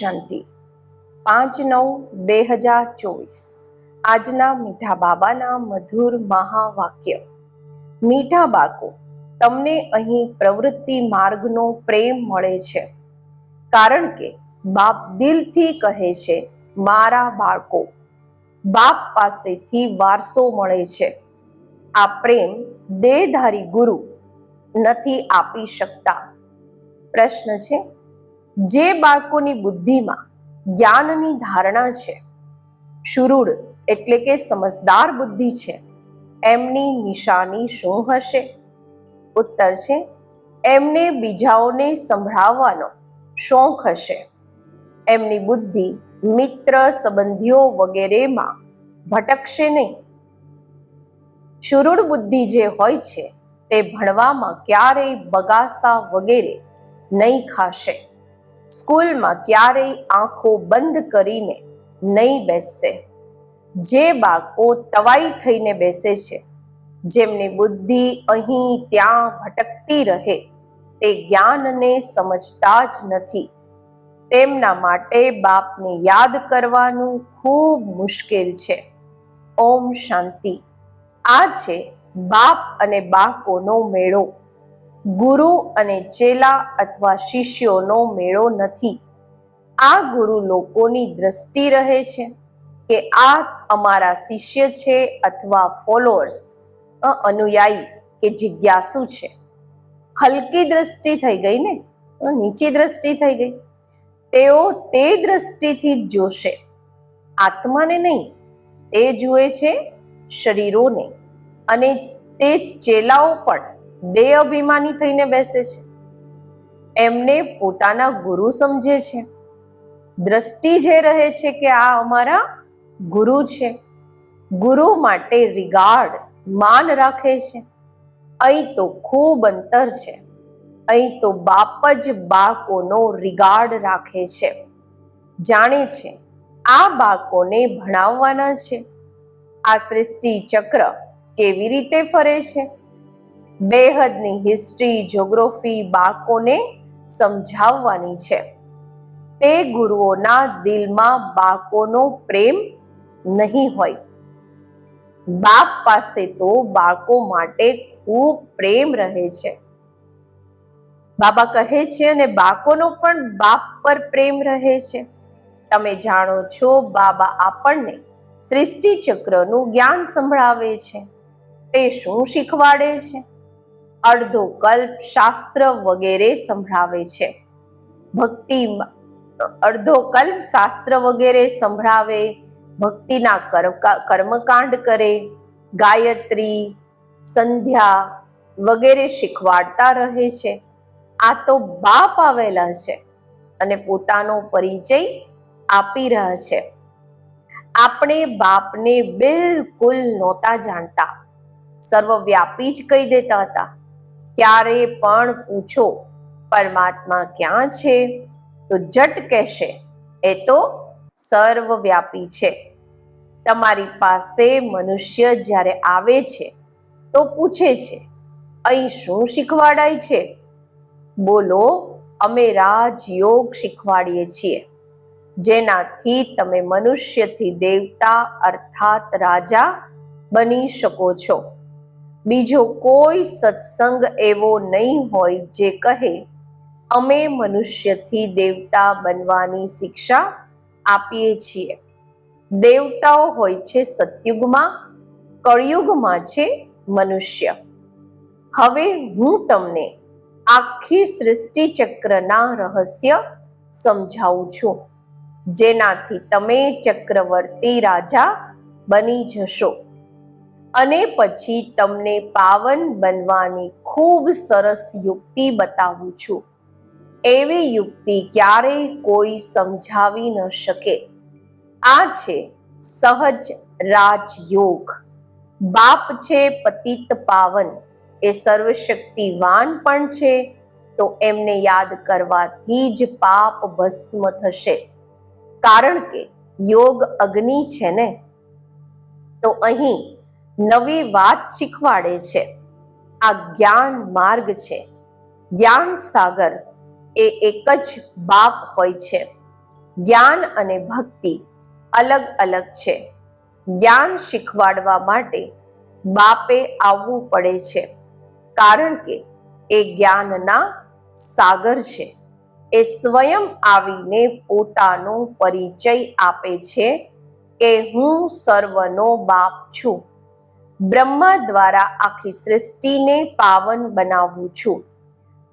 શાંતિ. પાંચ નવ બે હજાર ચોવીસ. આજના મીઠા બાબાના મધુર મહાવાક્ય. મીઠા બાળકો, તમને અહીં પ્રવૃત્તિ માર્ગનો પ્રેમ મળે છે. કારણ કે બાપ દિલથી કહે છે, મારા બાળકો, બાપ પાસેથી વારસો મળે છે. આ પ્રેમ દેહધારી ગુરુ નથી આપી શકતા. પ્રશ્ન છે જે બાળકોની બુદ્ધિમાં જ્ઞાનની ધારણા છે શુરુડ એટલે કે સમજદાર બુદ્ધિ છે, એમની નિશાની શું હશે? ઉત્તર છે, એમને બીજાઓને સંભળાવવાનો શોખ હશે. એમની બુદ્ધિ મિત્ર સંબંધીઓ વગેરેમાં ભટકશે નહીં. શુરુડ બુદ્ધિ જે હોય છે, તે ભણવામાં ક્યારેય બગાસા વગેરે નહીં ખાશે. સ્કૂલમાં ક્યારેય આંખો બંધ કરીને નહીં બેસશે. જે બાળકો તવાઈ થઈને બેસે છે, જેમની બુદ્ધિ અહીં ત્યાં ભટકતી રહે, તે જ્ઞાનને સમજતા જ નથી. તેમના માટે બાપને યાદ કરવાનું ખૂબ મુશ્કેલ છે. ઓમ શાંતિ. આ છે બાપ અને બાળકોનો મેળો. ગુરુ અને ચેલા અથવા શિષ્યોનો મેળો નથી. આ ગુરુ લોકોની દ્રષ્ટિ રહે છે કે આ અમારા શિષ્ય છે અથવા ફોલોઅર્સ અનુયાયી કે જિજ્ઞાસુ છે. હલકી દ્રષ્ટિ થઈ ગઈ ને? નીચી દ્રષ્ટિ થઈ ગઈ. તેઓ તે દ્રષ્ટિથી જોશે. આત્માને નહીં, તે જુએ છે શરીરોને અને તે ચેલાઓ પણ. દેહ અભિમાની થઈને બેસે છે. એમને પોતાના ગુરુ સમજે છે. દ્રષ્ટિ જે રહે છે કે આ અમારા ગુરુ છે. ગુરુ માટે રિગાર્ડ માન રાખે છે. અહીં તો ખૂબ અંતર છે. અહીં તો બાપ જ બાળકોનો રિગાર્ડ રાખે છે. જાણે છે, આ બાળકોને ભણાવવાના છે. આ સૃષ્ટિ ચક્ર કેવી રીતે ફરે છે? બેહદની હિસ્ટ્રી જ્યોગ્રોફી બાળકોને સમજાવવાની છે. તે ગુરુઓના દિલમાં બાળકોનો પ્રેમ નહીં હોય. બાપ પાસે તો બાળકો માટે ખૂબ પ્રેમ રહે છે. બાબા કહે છે અને બાળકોનો પણ બાપ પર પ્રેમ રહે છે. તમે જાણો છો, બાબા આપણને સૃષ્ટિ ચક્રનું જ્ઞાન સંભળાવે છે. તે શું શીખવાડે છે? અડધો કલ્પ શાસ્ત્ર વગેરે સંભળાવે છે. ભક્તિ અડધો કલ્પ શાસ્ત્ર વગેરે સંભળાવે, ભક્તિના કર્મકાંડ કરે, ગાયત્રી, સંધ્યા વગેરે શીખવાડતા રહે છે. આ તો બાપ આવેલા છે અને પોતાનો પરિચય આપી રહ્યા છે. આપણે બાપને બિલકુલ નહોતા જાણતા. સર્વવ્યાપી જ કહી દેતા હતા. ક્યારે પણ પૂછો, પરમાત્મા ક્યાં છે? તો જટ કહેશે, એ તો સર્વવ્યાપી છે. તમારી પાસે મનુષ્ય જ્યારે આવે છે, તો પૂછે છે, અહીં શું શીખવાડાય છે? બોલો, અમે રાજયોગ શીખવાડીએ છીએ, જેનાથી તમે મનુષ્યથી દેવતા અર્થાત રાજા બની શકો છો. બીજો કોઈ સત્સંગ એવો નહીં હોય જે કહે, અમે મનુષ્યથી દેવતા બનવાની શિક્ષા આપીએ છીએ. દેવતાઓ હોય છે સતયુગમાં, કળિયુગમાં છે મનુષ્ય. હવે હું તમને આખી સૃષ્ટિ ચક્રના રહસ્ય સમજાવું છું. જેનાથી તમે ચક્રવર્તી રાજા બની જશો. અને પછી તમને પાવન બનવાની ખૂબ સરસ યુક્તિ બતાવું છું. એવી યુક્તિ ક્યારેય કોઈ સમજાવી ન શકે. આ છે સહજ રાજયોગ. બાપ છે પતિત પાવન. એ સર્વશક્તિવાન પણ છે, તો એમને યાદ કરવાથી જ પાપ ભસ્મ થશે. કારણ કે યોગ અગ્નિ છે ને? તો અહીં નવી વાત શીખવાડે છે. આ જ્ઞાન માર્ગ છે. જ્ઞાન સાગર એ એક જ બાપ હોય છે. જ્ઞાન અને ભક્તિ અલગ અલગ છે. જ્ઞાન શીખવાડવા માટે બાપે આવવું પડે છે. કારણ કે એ જ્ઞાનના સાગર છે. એ સ્વયં આવીને પોતાનો પરિચય આપે છે કે હું સર્વનો બાપ છું. બ્રહ્મા દ્વારા આખી સૃષ્ટિને પાવન બનાવું છું.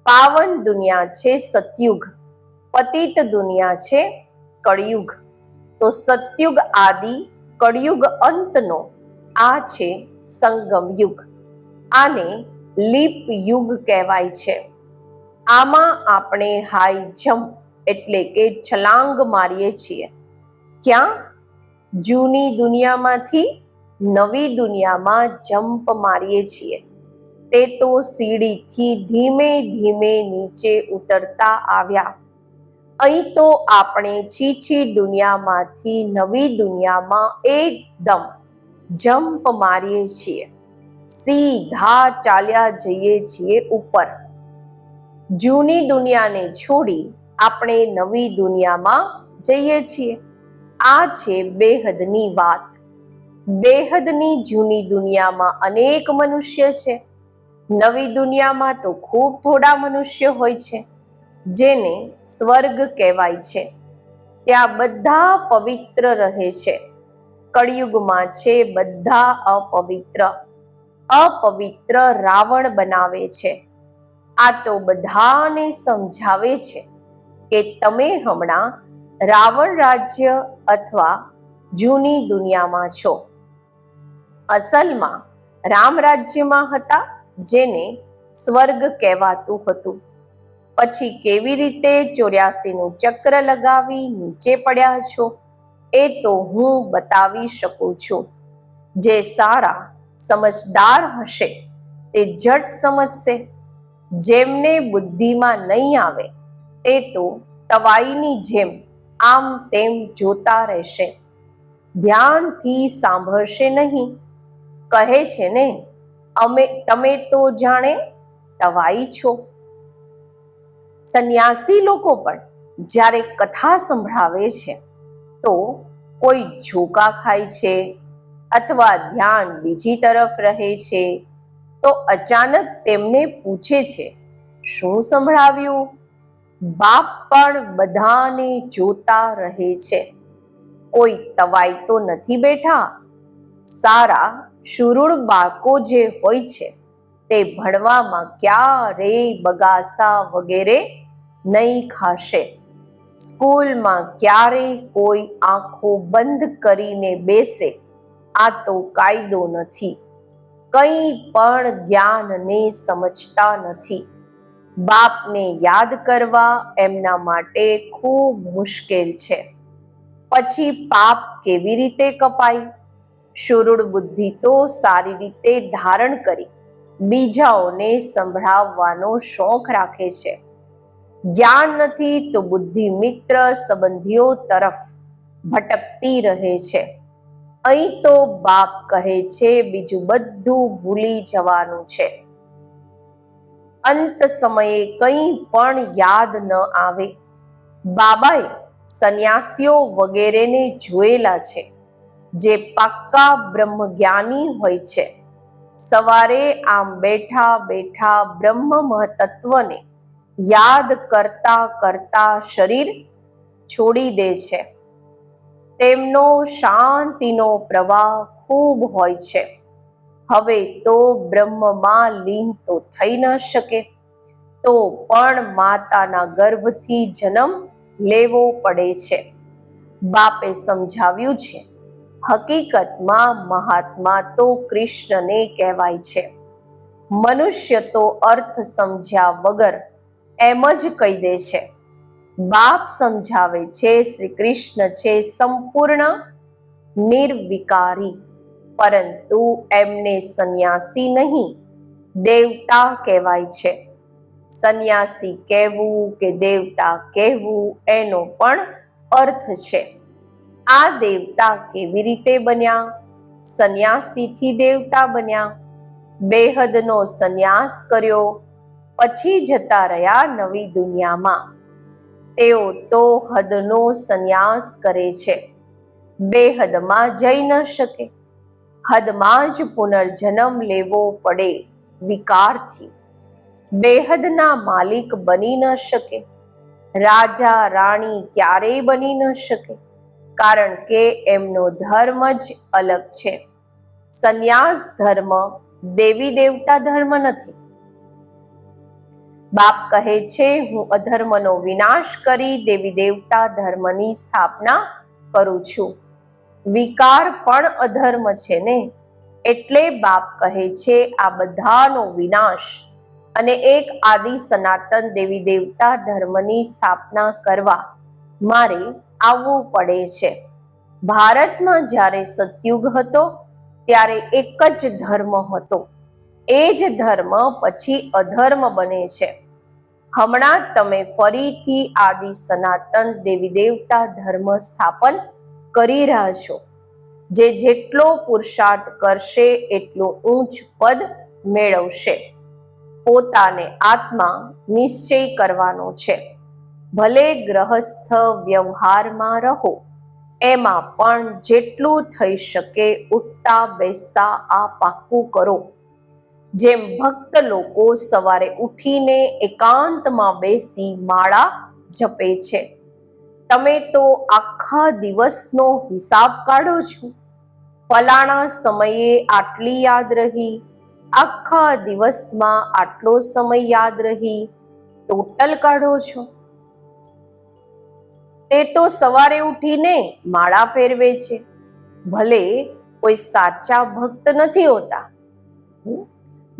પાવન દુનિયા છે સતયુગ, પતિત દુનિયા છે કળિયુગ. તો સતયુગ આદિ, કળિયુગ અંતનો આ છે સંગમ યુગ. આને લીપ યુગ કહેવાય છે. આમાં આપણે હાઈ જમ્પ એટલે કે છલાંગ મારીએ છીએ. ક્યાં? જૂની દુનિયામાંથી નવી દુનિયામાં જમ્પ મારીએ છીએ. તે તો સીડીથી ધીમે ધીમે નીચે ઉતરતા આવ્યા. અહીં તો આપણે છીછી દુનિયામાંથી નવી દુનિયામાં એકદમ જમ્પ મારીએ છીએ. સીધા ચાલ્યા જઈએ છીએ ઉપર. જૂની દુનિયાને છોડી આપણે નવી દુનિયામાં જઈએ છીએ. આ છે બેહદની વાત. બેહદની જૂની દુનિયામાં અનેક મનુષ્ય છે. નવી દુનિયામાં તો ખૂબ થોડા મનુષ્ય હોય છે, જેને સ્વર્ગ કહેવાય છે. ત્યાં બધા પવિત્ર રહે છે. કળિયુગમાં છે બધા અપવિત્ર. અપવિત્ર રાવણ બનાવે છે. આ તો બધાને સમજાવે છે કે તમે હમણાં રાવણ રાજ્ય અથવા જૂની દુનિયામાં છો. અસલમાં રામ રાજ્યમાં હતા જેને સ્વર્ગ કહેવાતું હતું. પછી કેવી રીતે ચોર્યાસીનું ચક્ર લગાવી નીચે પડ્યા છો એ તો હું બતાવી શકું છું. જે સારા સમજદાર હશે તે જટ સમજશે. જેમને બુદ્ધિમાં નહીં આવે તે તો તવાઈની જેમ આમ તેમ જોતા રહેશે. ધ્યાનથી સાંભળશે નહીં. કહે છે ને, અમે, તમે તો જાણે તવાઈ છો. સંન્યાસી લોકો પણ જ્યારે કથા સંભળાવે છે, તો કોઈ ઝોકા ખાય છે અથવા ધ્યાન બીજી તરફ રહે છે, તો અચાનક તેમને પૂછે છે, શું સંભળાવ્યું? બાપ પણ બધાને જોતા રહે છે. કોઈ તવાઈ તો નથી બેઠા? સારા શુરુળ બાળકો જે હોય છે, તે ભણવામાં ક્યારેય બગાસા વગેરે નહીં ખાશે. સ્કૂલમાં ક્યારેય કોઈ આંખો બંધ કરીને બેસે, આ તો કાયદો નથી. કંઈ પણ જ્ઞાનને સમજતા નથી. બાપને યાદ કરવા એમના માટે ખૂબ મુશ્કેલ છે. પછી પાપ કેવી રીતે કપાય? શુરુડ બુદ્ધિ તો સારી રીતે ધારણ કરી બીજાઓને સંભળાવવાનો શોખ રાખે છે. જ્ઞાન નથી તો બુદ્ધિ મિત્ર સંબંધીઓ તરફ ભટકતી રહે છે. અહીં તો બાપ કહે છે બીજું બધું ભૂલી જવાનું છે. અંત સમયે કંઈ પણ યાદ ન આવે. બાબાએ સંન્યાસીઓ વગેરેને જોયેલા છે. જે પાક્કા બ્રહ્મજ્ઞાની હોય છે. સવારે આમ બેઠા બેઠા બ્રહ્મ મહતત્વને યાદ કરતા કરતા શરીર છોડી દે છે. તેમનો શાંતિનો પ્રવાહ ખૂબ હોય છે. હવે તો બ્રહ્મમાં લીન તો થઈ ન શકે. તો પણ માતાના ગર્ભથી જન્મ લેવો પડે છે. બાપે સમજાવ્યું છે હકીકતમાં મહાત્મા તો કૃષ્ણને કહેવાય છે. મનુષ્ય તો અર્થ સમજ્યા વગર એમ જ કહી દે છે. બાપ સમજાવે છે શ્રી કૃષ્ણ છે સંપૂર્ણ નિર્વિકારી, પરંતુ એમને સંન્યાસી નહીં, દેવતા કહેવાય છે. સંન્યાસી કહેવું કે દેવતા કહેવું એનો પણ અર્થ છે. આ દેવતા કેવી રીતે બન્યા? સંન્યાસીથી દેવતા બન્યા. બેહદનો સંન્યાસ કર્યો, પછી જતા રહ્યા નવી દુનિયામાં. તેઓ તો હદનો સંન્યાસ કરે છે. બેહદમાં જઈ ન શકે. હદમાં જ પુનર્જન્મ લેવો પડે વિકારથી. બેહદના માલિક બની ન શકે. રાજા રાણી ક્યારેય બની ન શકે. કારણ કે એમનો ધર્મ જ અલગ છે. સંન્યાસ ધર્મ દેવી દેવતા ધર્મ નથી. બાપ કહે છે, હું અધર્મનો વિનાશ કરી દેવી દેવતા ધર્મની સ્થાપના કરું છું. વિકાર પણ અધર્મ છે ને? એટલે બાપ કહે છે, આ બધાનો વિનાશ અને એક આદિ સનાતન દેવી દેવતા ધર્મની સ્થાપના કરવા મારે આવવું પડે છે. ભારતમાં જ્યારે સતયુગ હતો, ત્યારે એક જ ધર્મ હતો. એ જ ધર્મ પછી અધર્મ બને છે. હમણાં તમે ફરીથી આદિ સનાતન દેવી દેવતા ધર્મ સ્થાપન કરી રહ્યા છો. જે જેટલો પુરુષાર્થ કરશે, એટલું ઊંચ પદ મેળવશે. પોતાને આત્મા નિશ્ચય કરવાનો છે. ભલે ગ્રહસ્થ વ્યવહારમાં રહો, એમાં પણ જેટલું થઈ શકે ઉઠતા બેસતા આ પાક્કું કરો. જેમ ભક્ત લોકો સવારે ઉઠીને એકાંતમાં બેસી માળા જપે છે. તમે તો આખા દિવસનો હિસાબ કાઢો છો. ફલાણા સમયે આટલી યાદ રહી, આખા દિવસમાં આટલો સમય યાદ રહી, ટોટલ કાઢો છો. તે તો સવારે ઉઠીને માળા ફેરવે છે. ભલે કોઈ સાચા ભક્ત નથી હોતા.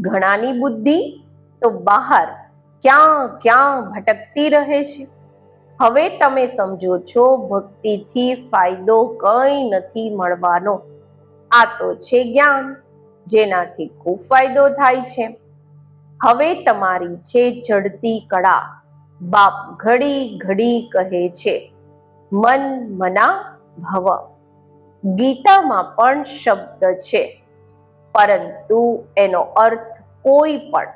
ઘણાની બુદ્ધિ તો બહાર ક્યાં ક્યાં ભટકતી રહે છે. હવે તમે સમજો છો ભક્તિથી ફાયદો કંઈ નથી મળવાનો. આ તો છે જ્ઞાન, જેનાથી ખૂબ ફાયદો થાય છે. હવે તમારી છે ચડતી કળા. બાપ ઘડી ઘડી કહે છે. મન મના ભવ. ગીતામાં પણ શબ્દ છે. પરંતુ એનો અર્થ કોઈ પણ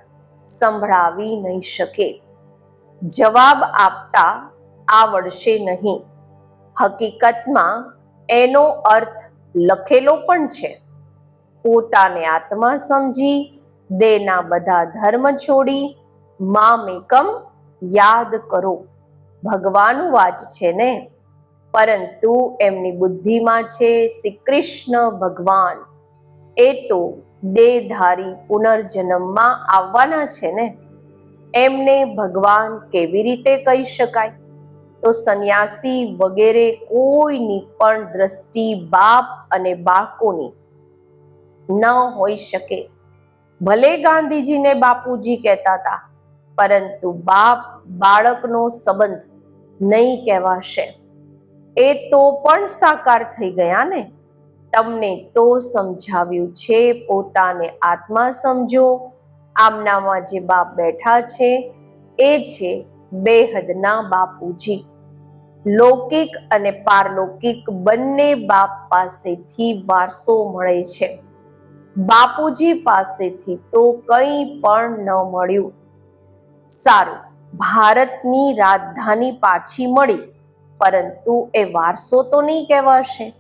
સંભળાવી નહીં શકે. જવાબ આપતા આવડશે નહીં. હકીકતમાં એનો અર્થ લખેલો પણ છે. પોતાને આત્મા સમજી, દેના બધા ધર્મ છોડી મામેકમ યાદ કરો. ભગવાન વાચ છે ને? પરંતુ એમની બુદ્ધિમાં છે શ્રી કૃષ્ણ ભગવાન. એ તો દેહધારી પુનર્જન્મમાં આવવાના છે ને? એમને ભગવાન કેવી રીતે કહી શકાય? તો સંન્યાસી વગેરે કોઈની પણ દ્રષ્ટિ બાપ અને બાળકોની ન હોઈ શકે. ભલે ગાંધીજીને બાપુજી કહેતા હતા, પરંતુ બાપ બાળકનો સંબંધ નહીં કહેવાશે. એ તો પણ સાકાર થઈ ગયા ને? તમને તો સમજાવ્યું છે, પોતાને આત્મા સમજો. આમનામાં જે બાપ બેઠા છે, એ છે બેહદના બાપુજી. લૌકિક અને પારલૌકિક બંને બાપ પાસેથી વારસો મળે છે. બાપુજી પાસેથી તો કંઈ પણ ન મળ્યું. સારું, ભારતની રાજધાની પાછી મળી. પરંતુ એ વારસો તો નહીં કહેવાશે.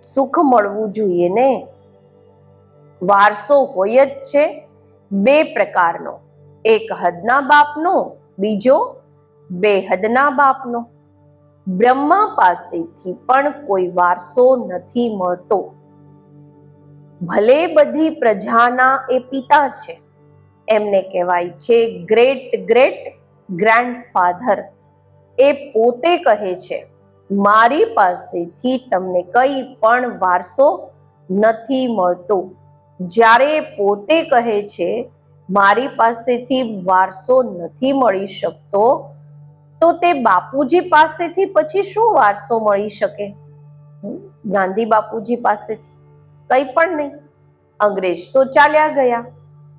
સુખ મળવું જોઈએ ને? વારસો હોય જ છે બે પ્રકારનો. એક હદના બાપનો, બીજો બે હદના બાપનો. બ્રહ્મા પાસેથી પણ કોઈ વારસો નથી મળતો. ભલે બધી પ્રજાના એ પિતા છે. એમને કહેવાય છે ગ્રેટ ગ્રેટ ગ્રાન્ડફાધર. એ પોતે કહે છે, મારી પાસેથી તમને કંઈ પણ વારસો નથી મળતો. જ્યારે પોતે કહે છે, મારી પાસેથી વારસો નથી મળી શકતો, તો તે બાપુજી પાસેથી પછી શું વારસો મળી શકે? ગાંધી બાપુજી પાસેથી કંઈ પણ નહીં. અંગ્રેજ તો ચાલ્યા ગયા.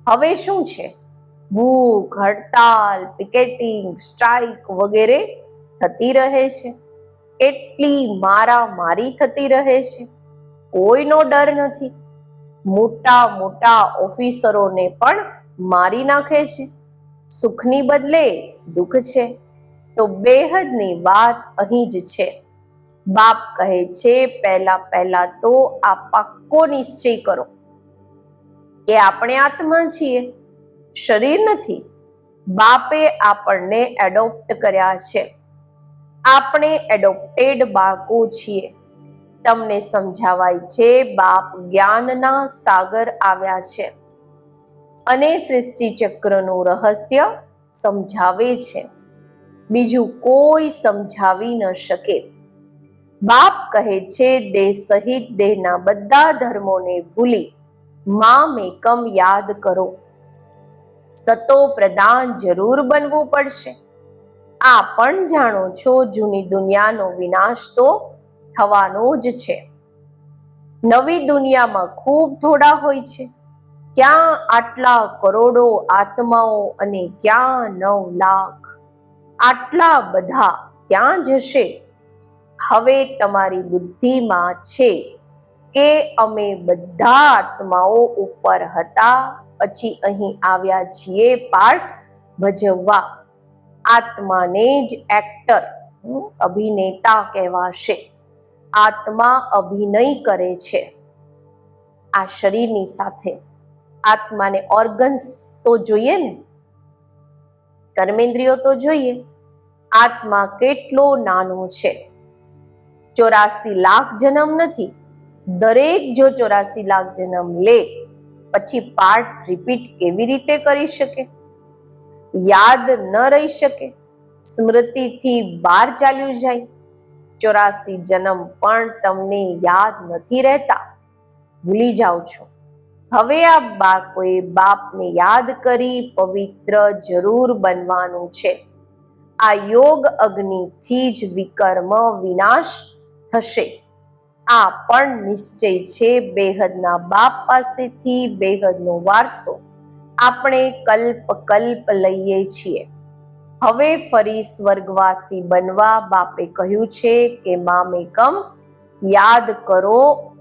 હવે શું છે? ભૂખ, હડતાલ, પિકેટિંગ, સ્ટ્રાઇક વગેરે થતી રહે છે. એટલી મારા મારી થતી રહે છે. કોઈનો ડર નથી. મોટા મોટા ઓફિસરોને પણ મારી નાખે છે. સુખની બદલે દુઃખ છે. તો બેહદની વાત અહીં જ છે. બાપ કહે છે, પહેલા પહેલા તો આ પાક્કો નિશ્ચય કરો કે આપણે આત્મા છીએ. શરીર નથી. બાપે આપણને એડોપ્ટ કર્યા છે. આપણે એડોપ્ટેડ બાળકો છીએ. તમને સમજાવાય છે, બાપ જ્ઞાનના સાગર આવ્યા છે. અને સૃષ્ટિ ચક્રનું રહસ્ય સમજાવે છે. બીજું કોઈ સમજાવી ન શકે. બાપ કહે છે, દેહ સહિત દેહના બધા ધર્મોને ભૂલી માં મેકમ યાદ કરો. સતો પ્રદાન જરૂર બનવું પડશે. આ પણ જાણો છો, જૂની દુનિયાનો વિનાશ તો થવાનો જ છે. નવી દુનિયામાં ખૂબ થોડા હોય છે. ક્યાં આટલા કરોડો આત્માઓ અને ક્યાં નવ લાખ? આટલા બધા ક્યાં જશે? હવે તમારી બુદ્ધિમાં છે કે અમે બધા આત્માઓ ઉપર હતા, પછી અહીં આવ્યા છીએ પાઠ ભજવવા. આત્માને જ એક્ટર અભિનેતા કહેવાશે. આત્મા અભિનય કરે છે. આ શરીરની સાથે. આત્માને ઓર્ગન્સ તો જોઈએ ને. કર્મેન્દ્રિયો તો જોઈએ. આત્મા કેટલો નાનો છે. ચોરાસી લાખ જન્મ નથી. દરેક જો ચોરાસી લાખ જન્મ લે, પછી પાર્ટ રિપીટ કેવી રીતે કરી શકે? યાદ ન રહી શકે. સ્મૃતિથી બહાર ચાલ્યું જાય. ચોરાસી જન્મ પણ તમને યાદ નથી રહેતા. ભૂલી જાઓ છો. હવે આ બાળકોએ બાપને યાદ કરી પવિત્ર જરૂર બનવાનું છે. આ યોગ અગ્નિથી જ વિકર્મ વિનાશ થશે. આ પણ નિશ્ચય છે બેહદના બાપ પાસેથી બેહદનો વારસો. આપણે કલ્પ કલ્પ લઈએ છીએ. હવે ફરી સ્વર્ગવાસી બનવા બાપે કહ્યું છે કે મામેકમ યાદ કરો,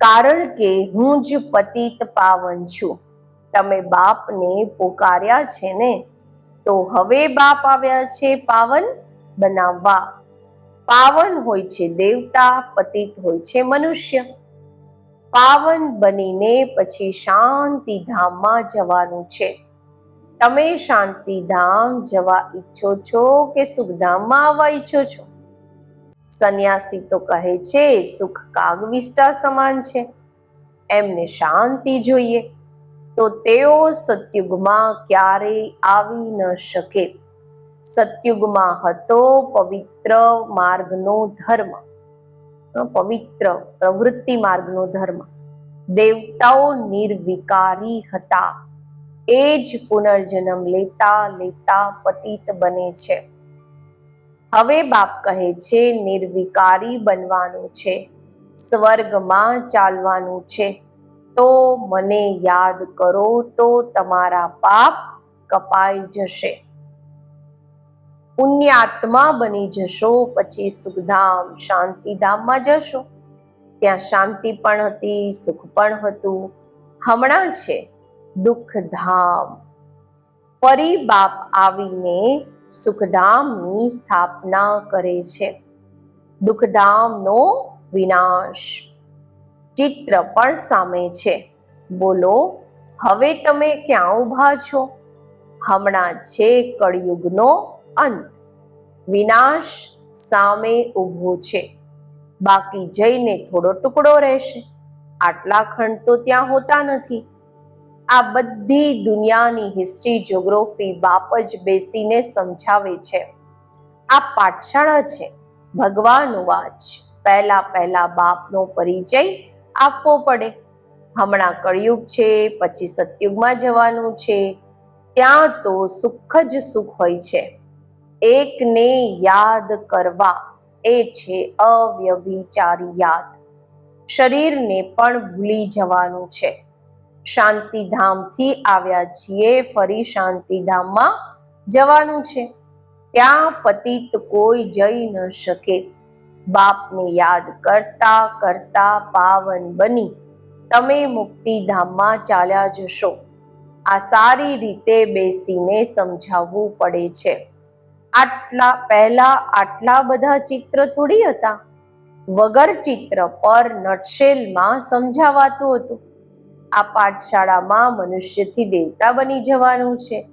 કારણ કે હું જ પતિત પાવન છું. તમે બાપને પોકાર્યા છે ને? તો હવે બાપ આવ્યા છે પાવન બનાવવા. પાવન હોય છે દેવતા, પતિત હોય છે મનુષ્ય. પાવન બનીને પછી શાંતિધામમાં જવાનું છે. તમે શાંતિધામ જવા ઈચ્છો છો કે સુખધામમાં આવવા ઈચ્છો છો? સંન્યાસી તો કહે છે, સુખ કાગવિષ્ટા સમાન છે. એમને શાંતિ જોઈએ. તો તેઓ સતયુગમાં ક્યારેય આવી ન શકે. સતયુગમાં હતો પવિત્ર માર્ગનો ધર્મ. પવિત્ર પ્રવૃત્તિ માર્ગનો ધર્મ. દેવતાઓ નિર્વિકારી હતા. એ જ પુનર્જન્મ લેતા લેતા પતિત બને છે. હવે બાપ કહે છે, નિર્વિકારી બનવાનું છે. સ્વર્ગમાં ચાલવાનું છે. તો મને યાદ કરો તો તમારા પાપ કપાઈ જશે. પુણ્યાત્મા બની જશો, પછી સુખધામ, શાંતિધામમાં જશો. ત્યાં શાંતિ પણ હતી, સુખ પણ હતું. હમણાં છે દુઃખધામ. ફરી બાપ આવીને સુખધામની સ્થાપના કરે છે. દુઃખધામનો વિનાશ. ચિત્ર પણ સામે છે. બોલો, હવે તમે ક્યાં ઊભા છો? હમણાં છે કળિયુગનો અંત. વિનાશ સામે ઊભો છે. બાકી જઈને થોડો ટુકડો રહેશે. આટલા ખંડ તો ત્યાં હોતા નથી. આ બધી દુનિયાની હિસ્ટ્રી જોગ્રાફી બાપ જ બેસીને સમજાવે છે. આ પાઠશાળા છે. ભગવાન વાચ. પહેલા પહેલા બાપનો પરિચય આપવો પડે. હમણાં કળિયુગ છે, પછી સતયુગમાં જવાનું છે. ત્યાં તો સુખ જ સુખ હોય છે. એકને યાદ કરવા. એ છે અવ્યભિચારી યાદ. શરીરને પણ ભૂલી જવાનું છે. શાંતિધામથી આવ્યા છીએ, ફરી શાંતિધામમાં જવાનું છે. ત્યાં પતિત કોઈ જઈ ન શકે. બાપને યાદ કરતા કરતા પાવન બની. તમે મુક્તિધામમાં ચાલ્યા જશો. આ સારી રીતે બેસીને સમજાવવું પડે છે. આટલા, પહેલા આટલા બધા ચિત્ર થોડી હતા? વગર ચિત્ર પર નટશેલમાં સમજાવાતું હતું. આ પાઠશાળામાં મનુષ્યથી દેવતા બની જવાનું છે.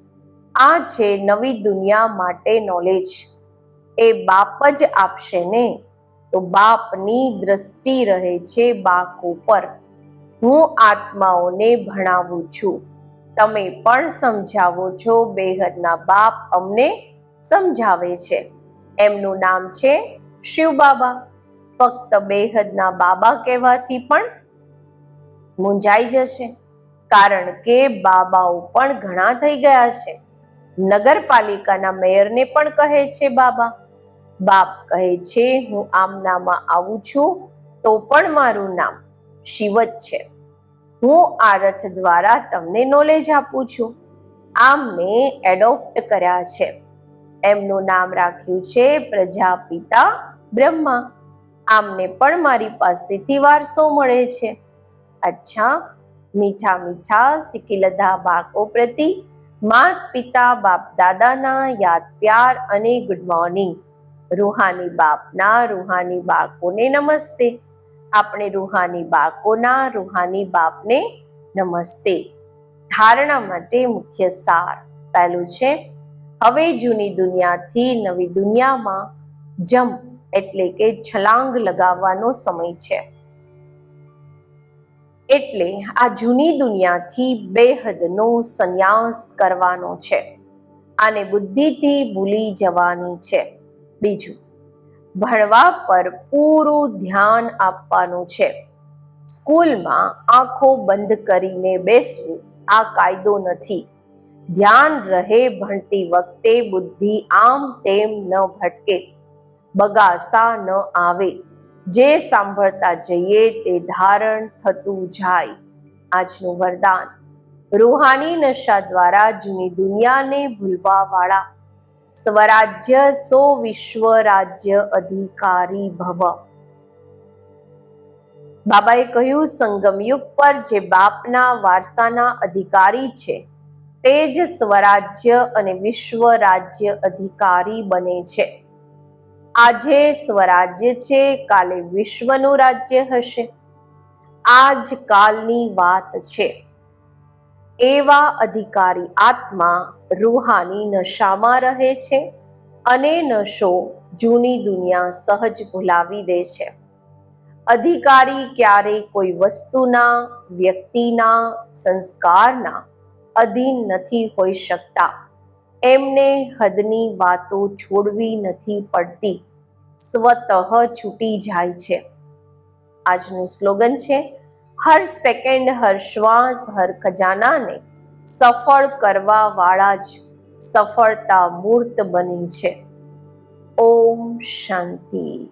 આ છે નવી દુનિયા માટે નોલેજ એ બાપ જ આપશે ને? તો બાપની દ્રષ્ટિ રહે છે બાક ઉપર. હું આત્માઓને ભણાવું છું. તમે પણ સમજાવો છો બેહદના બાપ અમને સમજાવે છે. એમનું નામ છે શિવ બાબા ફક્ત બેહદના બાબા કહેવાથી પણ મૂંઝાઈ જશે. કારણ કે બાબાઓ પણ ઘણા થઈ ગયા છે. નગરપાલિકાના મેયરને પણ કહે છે બાબા. બાપ કહે છે, હું આમનામાં આવું છું, તો પણ મારું નામ શિવ જ છે. હું આ રથ દ્વારા તમને નોલેજ આપું છું. આમને એડોપ્ટ કર્યા છે. એમનું નામ રાખ્યું છે પ્રજાપિતા બ્રહ્મા. આમને પણ મારી પાસેથી વારસો મળે છે. અચ્છા, મીઠા મીઠા સિકિલધા બાળકો પ્રતિ માત પિતા, બાપ દાદાના યાદ પ્યાર અને ગુડ મોર્નિંગ રૂહાની બાપના રૂહાની બાળકોને નમસ્તે. આપણે રૂહાની બાળકોના રૂહાની બાપને નમસ્તે. ધારણા માટે મુખ્ય સાર પહેલું છે હવે જૂની દુનિયાથી નવી દુનિયામાં જમ્પ એટલે કે છલાંગ લગાવવાનો સમય છે. એટલે આ જૂની દુનિયાથી બેહદનો સંન્યાસ કરવાનો છે. આને બુદ્ધિથી ભૂલી જવાની છે. બીજું, ભણવા પર પૂરું ધ્યાન આપવાનું છે. સ્કૂલમાં આંખો બંધ કરીને બેસવું આ કાયદો નથી. ધ્યાન રહે ભણતી વખતે બુદ્ધિ આમ તેમ ન ભટકે, બગાસા ન આવે. જે સાંભળતા જઈએ તે ધારણ થતું જાય. આજનું વરદાન. રૂહાની નશા દ્વારા જૂની દુનિયાને ભૂલવા વાળા સ્વરાજ્ય સો વિશ્વ રાજ્ય અધિકારી ભવ. બાબાએ કહ્યું, સંગમયુગ પર જે બાપના વારસાના અધિકારી છે તે જ સ્વરાજ્ય અને વિશ્વ રાજ્ય અધિકારી બને છે. આજે સ્વરાજ્ય છે, કાલે વિશ્વનું રાજ્ય હશે. આજ કાલની વાત છે. એવા અધિકારી આત્મા રૂહાની નશામાં રહે છે અને નશો જૂની દુનિયા સહજ ભૂલાવી દે છે. અધિકારી ક્યારેય કોઈ વસ્તુના, વ્યક્તિના, સંસ્કારના અધીન નથી હોઈ શકતા. એમને હદની વાતો છોડવી નથી પડતી. સ્વતઃ છૂટી જાય છે. આજનું સ્લોગન છે, હર સેકન્ડ હર શ્વાસ હર ખજાનાને સફળ કરવા વાળા જ સફળતા મૂર્ત બની છે. ઓમ શાંતિ.